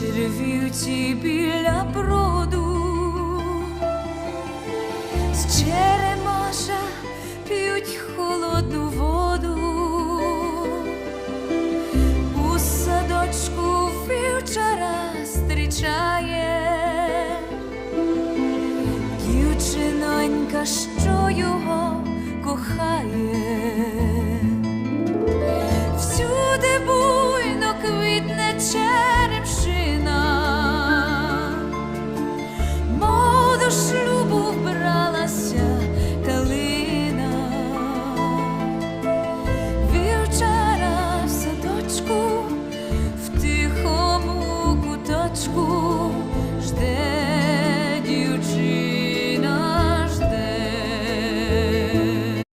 червівці біля броду, з черемаша п'ють холодну воду, у садочку вівчара зустрічає дівчинонька. escuro.